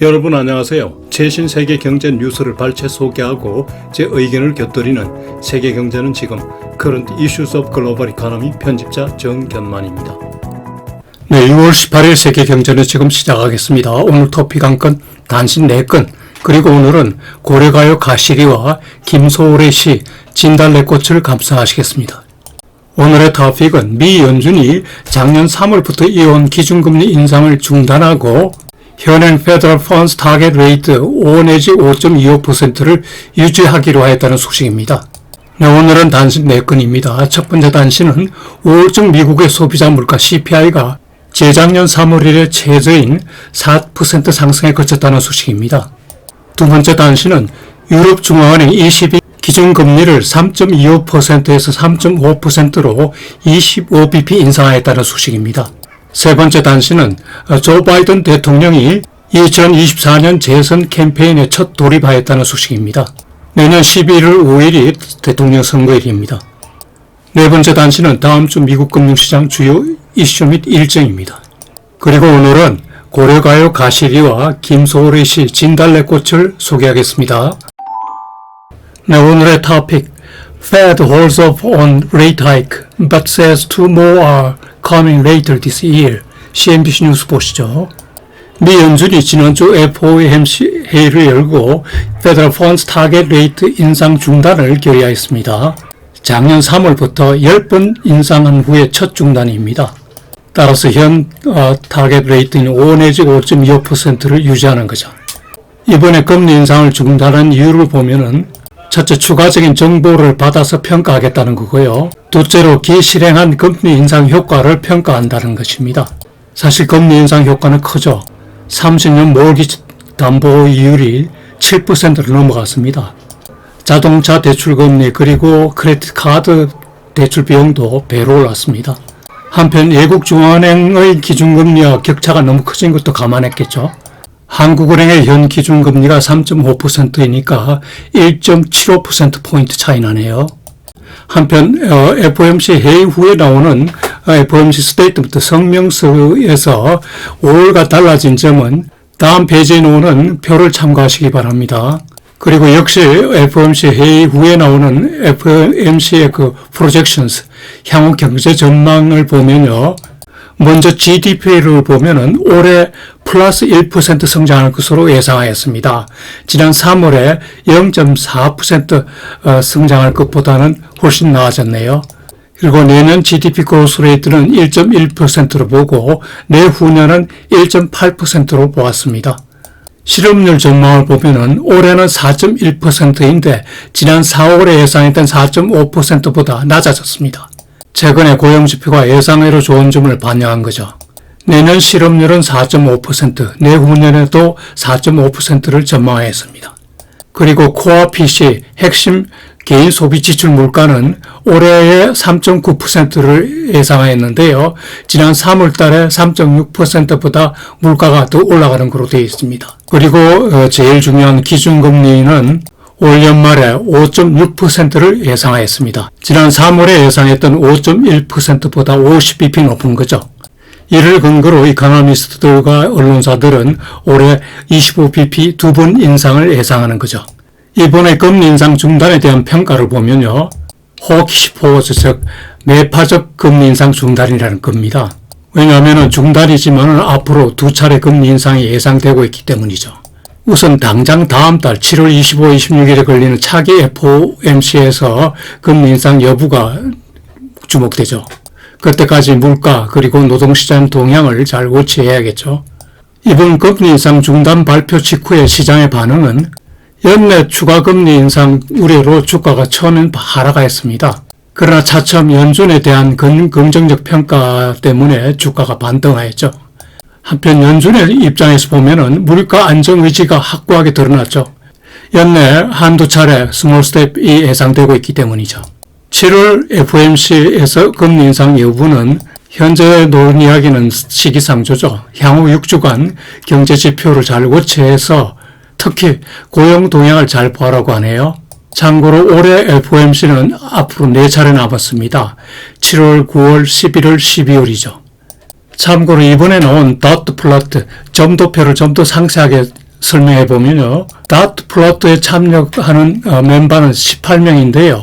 여러분 안녕하세요. 최신 세계 경제 뉴스를 발췌 소개하고 제 의견을 곁들이는 세계 경제는 지금 Current Issues of Global Economy 편집자 정견만입니다. 네, 6월 18일 세계 경제는 지금 시작하겠습니다. 오늘 토픽 한 건 단신 4건 그리고 오늘은 고려가요 가시리와 김소월의 시 진달래꽃을 감상하시겠습니다. 오늘의 토픽은 미 연준이 작년 3월부터 이어온 기준금리 인상을 중단하고 현행 페더럴 펀스 타겟 레이트 5 내지 5.25%를 유지하기로 하였다는 소식입니다. 네, 오늘은 단신 4건입니다. 첫 번째 단신은 5월중 미국의 소비자 물가 CPI가 재작년 3월 이래 최저인 4% 상승에 그쳤다는 소식입니다. 두 번째 단신은 유럽 중앙은행 ECB 기준금리를 3.25%에서 3.5%로 25bp 인상하였다는 소식입니다. 세 번째 단신은 조 바이든 대통령이 2024년 재선 캠페인에 첫 돌입하였다는 소식입니다. 내년 11월 5일이 대통령 선거일입니다. 네 번째 단신은 다음 주 미국 금융시장 주요 이슈 및 일정입니다. 그리고 오늘은 고려가요 가시리와 김소월의 시 진달래꽃을 소개하겠습니다. 네, 오늘의 토픽 Fed holds off on rate hike but says two more are coming later this year. CNBC 뉴스 보시죠. 미 연준이 지난주 FOMC 회의를 열고 Federal Funds Target Rate 인상 중단을 결의하였습니다. 작년 3월부터 10번 인상한 후에 첫 중단입니다. 따라서 현 어, 타겟 레이트인 5 내지 5.25%를 유지하는 거죠. 이번에 금리 인상을 중단한 이유를 보면은 첫째 추가적인 정보를 받아서 평가하겠다는 거고요. 둘째로 기실행한 금리 인상 효과를 평가한다는 것입니다. 사실 금리 인상 효과는 크죠. 30년 모기지 담보 이율이 7%를 넘어갔습니다. 자동차 대출 금리 그리고 크레딧 카드 대출 비용도 배로 올랐습니다. 한편 외국 중앙은행의 기준금리와 격차가 너무 커진 것도 감안했겠죠. 한국은행의 현 기준 금리가 3.5%이니까 1.75%포인트 차이 나네요. 한편 어, FOMC 회의 후에 나오는 어, FOMC 스테이트먼트 성명서에서 5월과 달라진 점은 다음 페이지에 놓는 표를 참고하시기 바랍니다. 그리고 역시 FOMC 회의 후에 나오는 FOMC의 그 projections, 향후 경제 전망을 보면요. 먼저 GDP를 보면은 올해 플러스 1% 성장할 것으로 예상하였습니다. 지난 3월에 0.4% 어, 성장할 것보다는 훨씬 나아졌네요. 그리고 내년 GDP 그로스 레이트는 1.1%로 보고 내후년은 1.8%로 보았습니다. 실업률 전망을 보면은 올해는 4.1%인데 지난 4월에 예상했던 4.5%보다 낮아졌습니다. 최근에 고용지표가 예상외로 좋은 점을 반영한 거죠. 내년 실업률은 4.5%, 내후년에도 4.5%를 전망했습니다. 그리고 코어 PC 핵심 개인 소비 지출 물가는 올해의 3.9%를 예상했는데요. 지난 3월 달에 3.6%보다 물가가 더 올라가는 것으로 되어 있습니다. 그리고 어, 제일 중요한 기준금리는 올 연말에 5.6%를 예상하였습니다. 지난 3월에 예상했던 5.1%보다 50bp 높은 거죠. 이를 근거로 이카노미스트들과 언론사들은 올해 25bp 두 번 인상을 예상하는 거죠. 이번에 금리 인상 중단에 대한 평가를 보면요. 호키시 포즈 즉 매파적 금리 인상 중단이라는 겁니다. 왜냐하면 중단이지만 앞으로 두 차례 금리 인상이 예상되고 있기 때문이죠. 우선 당장 다음 달 7월 25, 26일에 걸리는 차기 FOMC에서 금리 인상 여부가 주목되죠. 그때까지 물가 그리고 노동시장 동향을 잘 워치해야겠죠. 이번 금리 인상 중단 발표 직후의 시장의 반응은 연내 추가 금리 인상 우려로 주가가 처음엔 하락하였습니다. 그러나 차츰 연준에 대한 근 긍정적 평가 때문에 주가가 반등하였죠. 한편 연준의 입장에서 보면은 물가 안정 의지가 확고하게 드러났죠. 연내 한두 차례 스몰 스텝이 예상되고 있기 때문이죠. 7월 FOMC에서 금리 인상 여부는 현재 논의하기는 시기상조죠. 향후 6주간 경제 지표를 잘 워치해서 특히 고용 동향을 잘 보라고 하네요. 참고로 올해 FOMC는 앞으로 4차례 남았습니다. 7월, 9월, 11월, 12월이죠. 참고로 이번에 나온 더트 플러트 점도표를 좀 더 상세하게 설명해 보면요. 다트 플로트에 참여하는 어, 멤버는 18명인데요.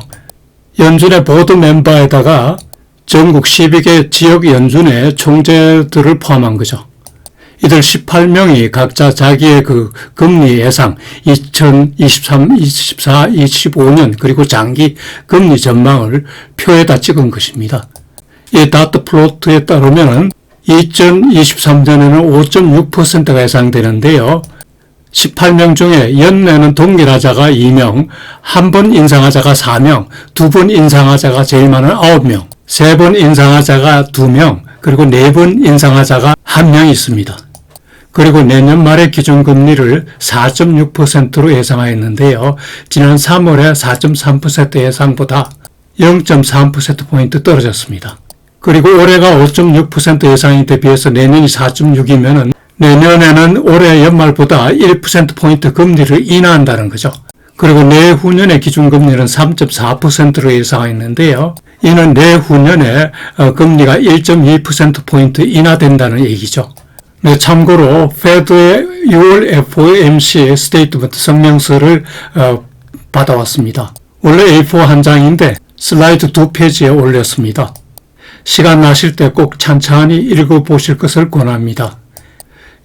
연준의 보드 멤버에다가 전국 12개 지역 연준의 총재들을 포함한 거죠. 이들 18명이 각자 자기의 그 금리 예상 2023, 24, 25년 그리고 장기 금리 전망을 표에다 찍은 것입니다. 이 다트 플로트에 따르면은 2023년에는 5.6%가 예상되는데요. 18명 중에 연내는 동일하자가 2명, 한 번 인상하자가 4명, 두 번 인상하자가 제일 많은 9명, 세 번 인상하자가 2명, 그리고 네 번 인상하자가 1명 있습니다. 그리고 내년 말의 기준금리를 4.6%로 예상하였는데요. 지난 3월에 4.3% 예상보다 0.3%포인트 떨어졌습니다. 그리고 올해가 5.6% 예상에 대비해서 내년이 4.6이면은 내년에는 올해 연말보다 1%포인트 금리를 인하한다는 거죠. 그리고 내후년의 기준금리는 3.4%로 예상했는데요. 이는 내후년에 어, 금리가 1.2%포인트 인하된다는 얘기죠. 네, 참고로 페드의 6월 FOMC 스테이트먼트 성명서를 어, 받아왔습니다. 원래 A4 한 장인데 슬라이드 두 페이지에 올렸습니다. 시간 나실 때 꼭 찬찬히 읽어보실 것을 권합니다.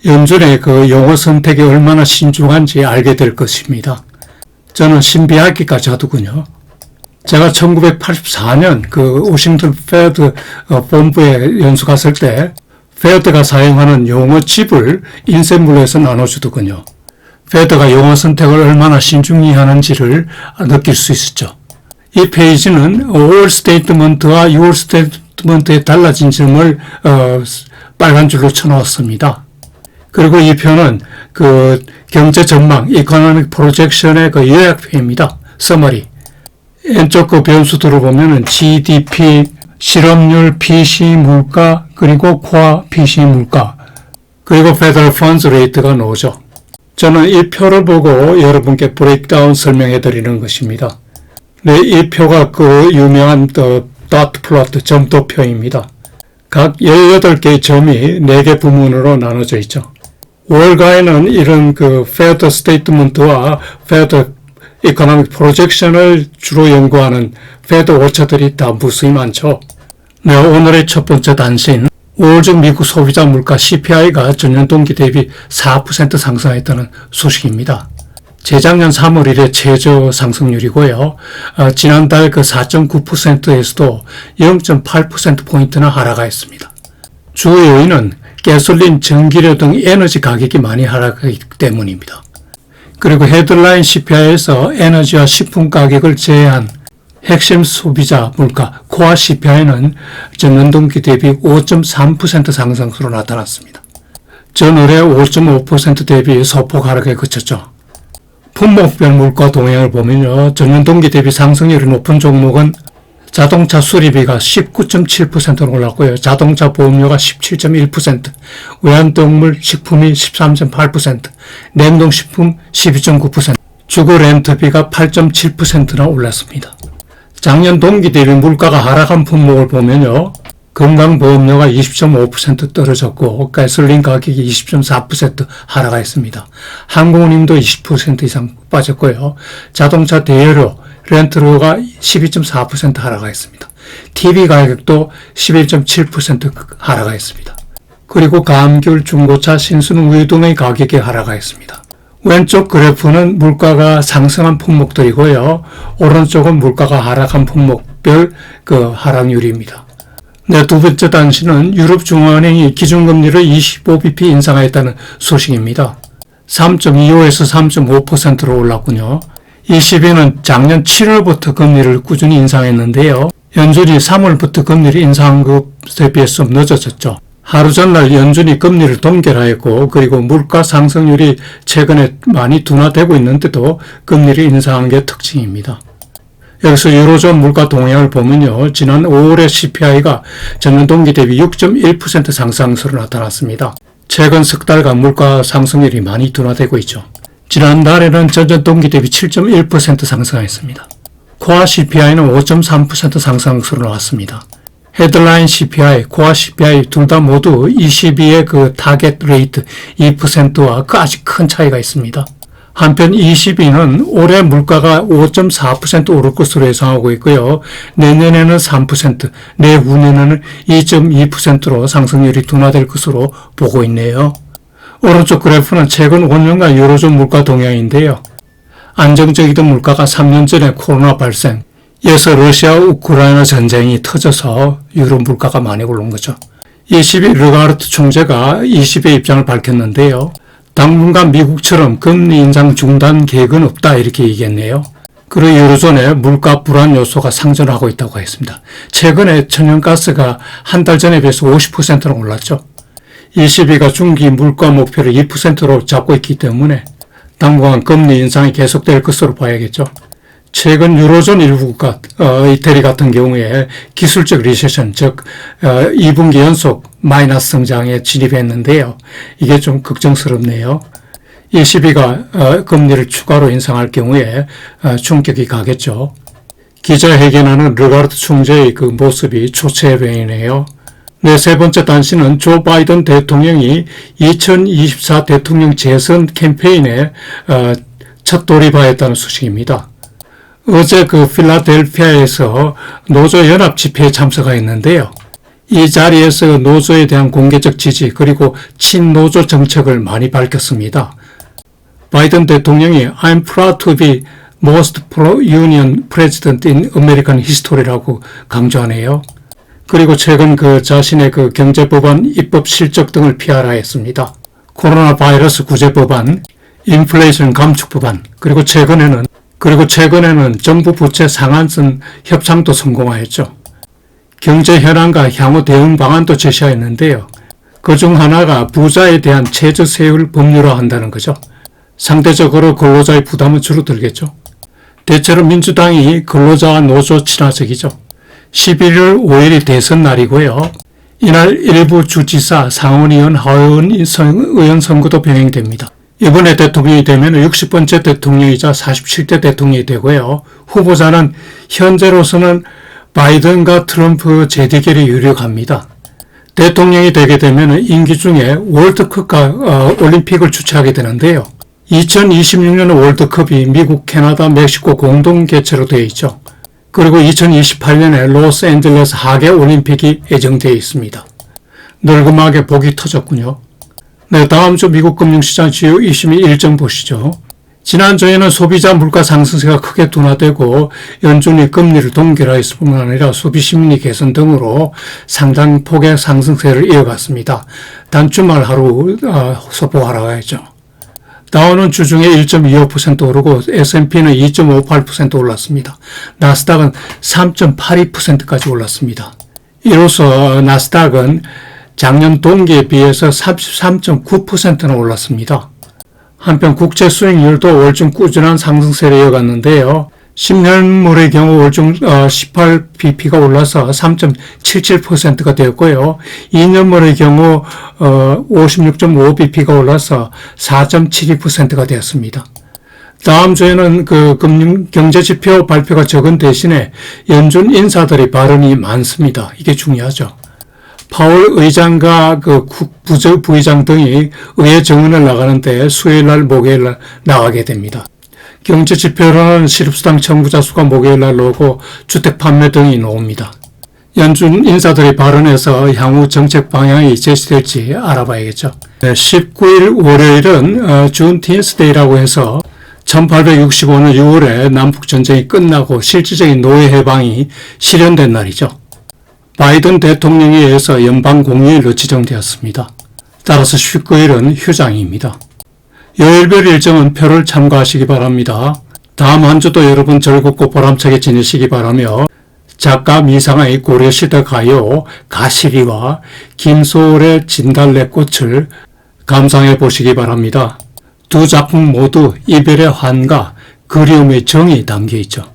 연준의 그 용어 선택이 얼마나 신중한지 알게 될 것입니다. 저는 신비학기까지 하더군요. 제가 1984년 그 워싱턴 페드 어, 본부에 연수 갔을 때 페드가 사용하는 용어 칩을 인쇄물에서 나눠주더군요. 페드가 용어 선택을 얼마나 신중히 하는지를 느낄 수 있었죠. 이 페이지는 5월 스테이트먼트와 6월 스테이트먼트의 달라진 점을 어, 빨간 줄로 쳐놓았습니다. 그리고 이 표는 그 경제 전망, 이코노믹 프로젝션의 그 요약표입니다. 서머리. 왼쪽 그 변수들을 보면은 GDP, 실업률, PC 물가, 그리고 코아 PC 물가, 그리고 페더럴 펀즈 레이트가 나오죠. 저는 이 표를 보고 여러분께 브레이크다운 설명해 드리는 것입니다. 네, 이 표가 그 유명한 더트 플로트 점도표입니다. 각 18개의 점이 4개 부문으로 나눠져 있죠. 월가에는 이런 그 페더 스테이트먼트와 페더 이코노믹 프로젝션을 주로 연구하는 페더 워처들이 다 무수히 많죠. 네, 오늘의 첫 번째 단신. 5월 중 미국 소비자 물가 CPI가 전년 동기 대비 4% 상승했다는 소식입니다. 재작년 3월 이래 최저 상승률이고요. 어, 지난달 그 4.9%에서도 0.8%포인트나 하락하였습니다. 주 요인은 가솔린, 전기료 등 에너지 가격이 많이 하락하기 때문입니다. 그리고 헤드라인 CPI에서 에너지와 식품 가격을 제외한 핵심 소비자 물가 코아 CPI는 전년 동기 대비 5.3% 상승으로 나타났습니다. 전월에 5.5% 대비 소폭 하락에 그쳤죠. 품목별 물가 동향을 보면요. 전년 동기 대비 상승률이 높은 종목은 자동차 수리비가 19.7%로 올랐고요. 자동차 보험료가 17.1%, 외환동물 식품이 13.8%, 냉동식품 12.9%, 주거 렌트비가 8.7%나 올랐습니다. 작년 동기 대비 물가가 하락한 품목을 보면요. 건강보험료가 20.5% 떨어졌고 가솔린 가격이 20.4% 하락했습니다. 항공운임도 20% 이상 빠졌고요. 자동차 대여료, 렌트료가 12.4% 하락했습니다. TV 가격도 11.7% 하락했습니다. 그리고 감귤, 중고차, 신순 우유 등의 가격이 하락했습니다. 왼쪽 그래프는 물가가 상승한 품목들이고요. 오른쪽은 물가가 하락한 품목별 그 하락률입니다. 네, 두 번째 단신은 유럽 중앙은행이 기준금리를 25bp 인상했다는 소식입니다. 3.25에서 3.5%로 올랐군요. 이 시비는 작년 7월부터 금리를 꾸준히 인상했는데요. 연준이 3월부터 금리를 인상한 것에 비해서 늦어졌죠. 하루 전날 연준이 금리를 동결하였고 그리고 물가 상승률이 최근에 많이 둔화되고 있는데도 금리를 인상한 게 특징입니다. 여기서 유로존 물가 동향을 보면요. 지난 5월의 CPI가 전년 동기 대비 6.1% 상승세로 나타났습니다. 최근 석 달간 물가 상승률이 많이 둔화되고 있죠. 지난달에는 전년 동기 대비 7.1% 상승했습니다. 코아 CPI는 5.3% 상승세로 나왔습니다. 헤드라인 CPI, 코어 CPI 둘 다 모두 22의 그 타겟 레이트 2%와 그 아주 큰 차이가 있습니다. 한편 22는 올해 물가가 5.4% 오를 것으로 예상하고 있고요. 내년에는 3%, 내후년에는 2.2%로 상승률이 둔화될 것으로 보고 있네요. 오른쪽 그래프는 최근 5년간 유로존 물가 동향인데요. 안정적이던 물가가 3년 전에 코로나 발생, 이어서 러시아 우크라이나 전쟁이 터져서 유로 물가가 많이 오른 거죠. 20일 르가르트 총재가 20의 입장을 밝혔는데요. 당분간 미국처럼 금리 인상 중단 계획은 없다 이렇게 얘기했네요. 그리고 유로존의 물가 불안 요소가 상존하고 있다고 했습니다. 최근에 천연가스가 한 달 전에 비해서 50%나 올랐죠. 22가 중기 물가 목표를 2%로 잡고 있기 때문에 당분간 금리 인상이 계속될 것으로 봐야겠죠. 최근 유로존 일부 국가, 어, 이태리 같은 경우에 기술적 리세션, 즉 어, 2분기 연속 마이너스 성장에 진입했는데요. 이게 좀 걱정스럽네요. 22가 어, 금리를 추가로 인상할 경우에 어, 충격이 가겠죠. 기자회견하는 르가르트 총재의 그 모습이 초췌해 보이네요. 네, 세 번째 단신은 조 바이든 대통령이 2024 대통령 재선 캠페인에 어, 첫 돌입하였다는 소식입니다. 어제 그 필라델피아에서 노조 연합 집회에 참석하였는데요. 이 자리에서 노조에 대한 공개적 지지 그리고 친노조 정책을 많이 밝혔습니다. 바이든 대통령이 I'm proud to be most pro-union president in American history라고 강조하네요. 그리고 최근 그 자신의 그 경제법안 입법 실적 등을 피하라 했습니다. 코로나 바이러스 구제 법안, 인플레이션 감축 법안, 그리고 최근에는 그리고 최근에는 정부 부채 상한선 협상도 성공하였죠. 경제 현황과 향후 대응 방안도 제시하였는데요. 그 중 하나가 부자에 대한 최저 세율 법률화한다는 거죠. 상대적으로 근로자의 부담은 줄어들겠죠. 대체로 민주당이 근로자와 노조 친화적이죠. 11월 5일이 대선 날이고요. 이날 일부 주지사, 상원의원, 하원 의원 의원 선거도 병행됩니다. 이번에 대통령이 되면 60번째 대통령이자 47대 대통령이 되고요. 후보자는 현재로서는 바이든과 트럼프 재대결이 유력합니다. 대통령이 되게 되면 임기 중에 월드컵과 어, 올림픽을 주최하게 되는데요. 2026년 월드컵이 미국, 캐나다, 멕시코 공동 개최로 되어 있죠. 그리고 2028년에 로스앤젤레스 하계 올림픽이 예정되어 있습니다. 늙음하게 복이 터졌군요. 네, 다음 주 미국 금융시장 주요 이슈 일정 보시죠. 지난주에는 소비자 물가 상승세가 크게 둔화되고 연준이 금리를 동결하였을 뿐만 아니라 소비 심리 개선 등으로 상당 폭의 상승세를 이어갔습니다. 단 주말 하루 어, 소포하러 가야죠. 다우는 주중에 1.25% 오르고 S&P는 2.58% 올랐습니다. 나스닥은 3.82%까지 올랐습니다. 이로써 나스닥은 작년 동기에 비해서 33.9%나 올랐습니다. 한편 국채 수익률도 월중 꾸준한 상승세를 이어갔는데요. 10년물의 경우 월중 18bp가 어, 올라서 3.77%가 되었고요. 2년물의 경우 56.5bp가 어, 올라서 4.72%가 되었습니다. 다음 주에는 그 금융 경제 지표 발표가 적은 대신에 연준 인사들의 발언이 많습니다. 이게 중요하죠. 파월 의장과 그 부저 부의장 등이 의회 정원을 나가는데 수요일 날 목요일 날 나가게 됩니다. 경제 지표로는 실업수당 청구자 수가 목요일 날 나오고 주택 판매 등이 나옵니다. 연준 인사들의 발언에서 향후 정책 방향이 제시될지 알아봐야겠죠. 19일 월요일은 준틴스데이라고 해서 1865년 6월에 남북전쟁이 끝나고 실질적인 노예 해방이 실현된 날이죠. 바이든 대통령에 의해서 연방 공휴일로 지정되었습니다. 따라서 19일은 휴장입니다. 요일별 일정은 표를 참고하시기 바랍니다. 다음 한 주도 여러분 즐겁고 보람차게 지내시기 바라며 작가 미상의 고려시대 가요 가시리와 김소월의 진달래꽃을 감상해 보시기 바랍니다. 두 작품 모두 이별의 환과 그리움의 정이 담겨 있죠.